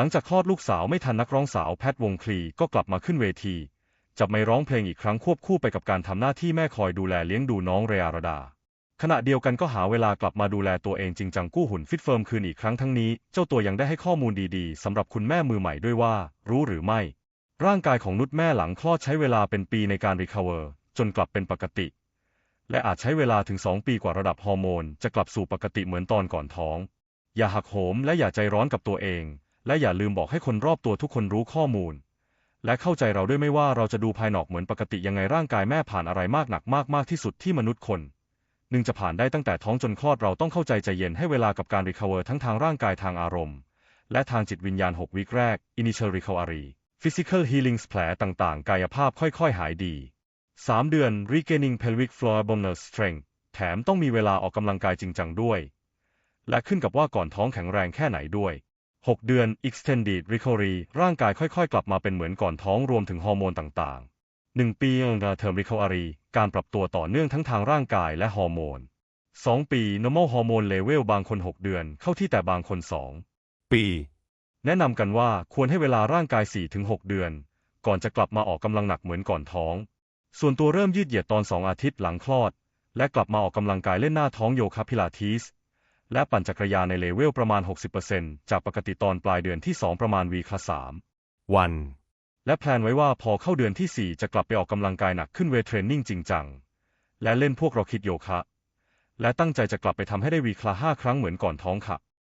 หลังจากคลอดลูกสาวไม่ทันนักร้องสาวแพทวงคลีก็กลับมาขึ้นเวที จับไมค์ร้องเพลงอีกครั้งควบคู่ไปกับการทำหน้าที่แม่คอยดูแลเลี้ยงดูน้องเรียรดา ขณะเดียวกันก็หาเวลากลับมาดูแลตัวเองจริงจังกู้หุ่นฟิตเฟิร์มคืนอีกครั้งทั้งนี้ เจ้าตัวยังได้ให้ข้อมูลดีๆสำหรับคุณแม่มือใหม่ด้วยว่า รู้หรือไม่ ร่างกายของนุชแม่หลังคลอดใช้เวลาเป็นปีในการรีคาเวอร์จนกลับเป็นปกติ และอาจใช้เวลาถึง 2 ปีกว่าระดับฮอร์โมน จะกลับสู่ปกติเหมือนตอนก่อนท้อง อย่าหักโหมและอย่าใจร้อนกับตัวเอง และอย่าลืมบอกให้คนรอบตัวทุกคนรู้ข้อมูล และเข้าใจเราด้วยไม่ว่าเราจะดูภายนอกเหมือนปกติยังไงร่างกายแม่ผ่านอะไรมากหนักมากมากที่สุดที่มนุษย์คนหนึ่งจะผ่านได้ตั้งแต่ท้องจนคลอดเราต้องเข้าใจใจเย็นให้เวลากับการรีคาเวอร์ทั้งทางร่างกายทางอารมณ์ และทางจิตวิญญาณ 6 วิคแรก Initial Recovery Physical Healing แผลต่างๆ กายภาพค่อยๆ หายดี 3 เดือน Regaining Pelvic Floor Bone Strength แถมต้องมีเวลาออกกำลังกายจริงจังด้วย และขึ้นกับว่าก่อนท้องแข็งแรงแค่ไหนด้วย 6 เดือน Extended Recovery ร่างกายค่อยๆ กลับมาเป็นเหมือนก่อนท้องรวมถึงฮอร์โมนต่างๆ 1 ปี Term Recovery การปรับตัวต่อเนื่องทั้งทางร่างกายและฮอร์โมน 2 ปี Normal Hormone Level บางคน 6 เดือนเข้าที่แต่บางคน 2 ปี แนะนำกันว่าควรให้เวลาร่างกาย 4-6 เดือน ก่อนจะกลับมาออกกำลังหนักเหมือนก่อนท้อง ส่วนตัวเริ่มยืดเหยียดตอน 2 อาทิตย์หลังคลอด และกลับมาออกกำลังกายเล่นหน้าท้องโยคะพิลาทิส และปั่นจักรยานในเลเวลประมาณ 60%จากปกติตอนปลายเดือนที่ 2 ประมาณวีคละ3วัน และแพลนไว้ว่าพอเข้าเดือนที่ 4 จะกลับไปออกกำลังกายหนักขึ้นเวทเทรนนิ่งจริงจัง และเล่นพวกเราคิดโยคะ และตั้งใจจะกลับไปทำให้ได้วีคละ5ครั้งเหมือนก่อนท้องค่ะ